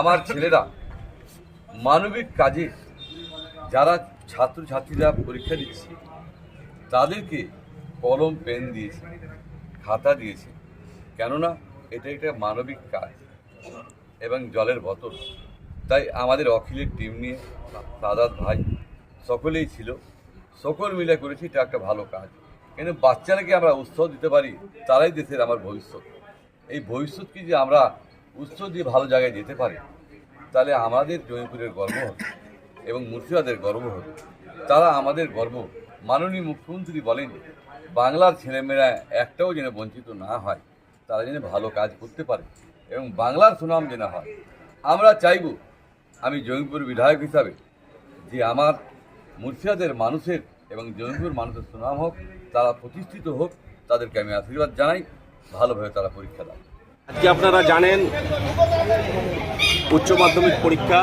আমার ছেলেরা মানবিক কাজে যারা ছাত্রছাত্রীরা পরীক্ষা দিচ্ছে, তাদেরকে কলম, পেন দিয়েছে, খাতা দিয়েছে। কেননা এটা একটা মানবিক কাজ এবং জলের বোতল। তাই আমাদের অখিলের টিম নিয়ে দাদাত ভাই সকলেই ছিল, সকল মিলে করেছি, এটা একটা ভালো কাজ। কিন্তু বাচ্চারাকে আমরা উৎসাহ দিতে পারি, তারাই দেশের আমার ভবিষ্যৎ। এই ভবিষ্যৎকে যে আমরা উৎসাহ দিয়ে ভালো জায়গায় যেতে পারে, তাহলে আমাদের জয়পুরের গর্ব হবে এবং মুর্শিদাদের গর্ব হবে। তারা আমাদের গর্ব। মাননীয় মুখ্যমন্ত্রী বলেন, বাংলার ছেলেমেয়েরা একটাও যেন বঞ্চিত না হয়, তারা যেন ভালো কাজ করতে পারে এবং বাংলার সুনাম যেন হয়। আমরা চাইব, আমি জয়পুর বিধায়ক হিসাবে, যে আমার মুর্শিদাদের মানুষের এবং জয়পুর মানুষের সুনাম হোক, তারা প্রতিষ্ঠিত হোক, তাদেরকে আমি আশীর্বাদ জানাই, ভালোভাবে তারা পরীক্ষা দেয় আজকে আপনারা জানেন, উচ্চ মাধ্যমিক পরীক্ষা,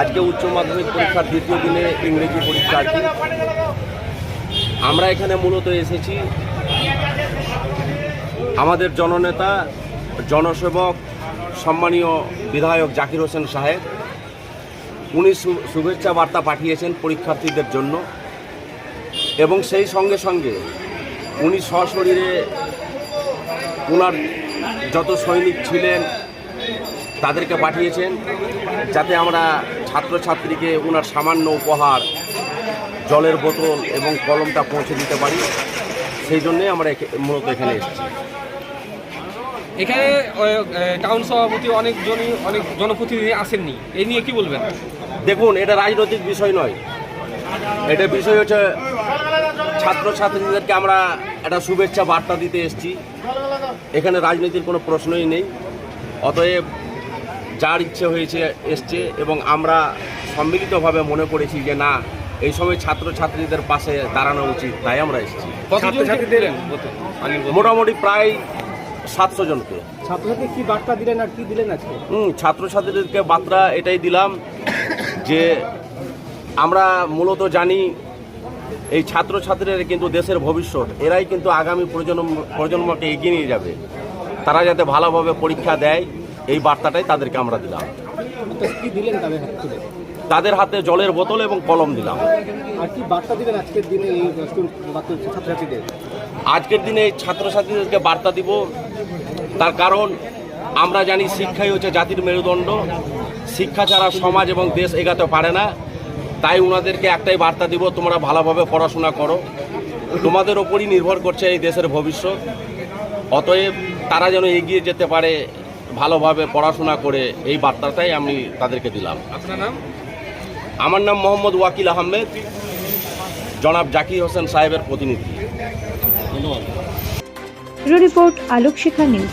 আজকে উচ্চ মাধ্যমিক পরীক্ষার দ্বিতীয় দিনে ইংরেজি পরীক্ষা আর আমরা এখানে মূলত এসেছি আমাদের জননেতা, জনসেবক, সম্মানীয় বিধায়ক জাকির হোসেন সাহেব। উনি শুভেচ্ছা বার্তা পাঠিয়েছেন পরীক্ষার্থীদের জন্য। এবং সেই সঙ্গে সঙ্গে উনি সশরীরে ওনার যত সৈনিক ছিলেন তাদেরকে পাঠিয়েছেন যাতে আমরা ছাত্রছাত্রীকে ওনার সামান্য উপহার জলের বোতল এবং কলমটা পৌঁছে দিতে পারি। সেই জন্যে আমরা মূলত এখানে এসেছি। এখানে টাউন সভাপতি অনেকজনই অনেক জনপ্রতিনিধি আসেননি। এই নিয়ে কি বলবেন? দেখুন এটা রাজনৈতিক বিষয় নয়। এটা বিষয় হচ্ছে ছাত্রছাত্রীদেরকে আমরা একটা শুভেচ্ছা বার্তা দিতে এসেছি। এখানে রাজনীতির কোনো প্রশ্নই নেই। অতএব যার ইচ্ছে হয়েছে এসছে এবং আমরা সম্মিলিতভাবে মনে করেছি যে না এই সময় ছাত্রছাত্রীদের পাশে দাঁড়ানো উচিত তাই আমরা এসেছি। মোটামুটি প্রায় সাতশো জনকে। ছাত্রছাত্রী কি বার্তা দিলেন আর কি দিলেন আজকে? হুম ছাত্রছাত্রীদেরকে বার্তা এটাই দিলাম যে আমরা মূলত জানি এই ছাত্রছাত্রীরা কিন্তু দেশের ভবিষ্যৎ এরাই কিন্তু আগামী প্রজন্ম প্রজন্মকে এগিয়ে নিয়ে যাবে। তারা যাতে ভালোভাবে পরীক্ষা দেয় এই বার্তাটাই তাদেরকে আমরা দিলাম। তাদের হাত জলের বোতল এবং কলম দিলাম। আজকের দিনে এই ছাত্রছাত্রীদেরকে বার্তা দিব। তার কারণ আমরা জানি শিক্ষাই হচ্ছে জাতির মেরুদণ্ড। শিক্ষা ছাড়া সমাজ এবং দেশ এগাতে পারে না। তাই ওনাদেরকে একটাই বার্তা দিব তোমরা ভালোভাবে পড়াশোনা করো। তোমাদের ওপরই নির্ভর করছে এই দেশের ভবিষ্যৎ। অতএব তারা যেন এগিয়ে যেতে পারে ভালোভাবে পড়াশোনা করে এই বার্তাটাই আমি তাদেরকে দিলাম। আপনার নাম? আমার নাম মোহাম্মদ ওয়াকিল আহমেদ জনাব জাকির হোসেন সাহেবের প্রতিনিধি। ধন্যবাদ। Report Alok Shikha news.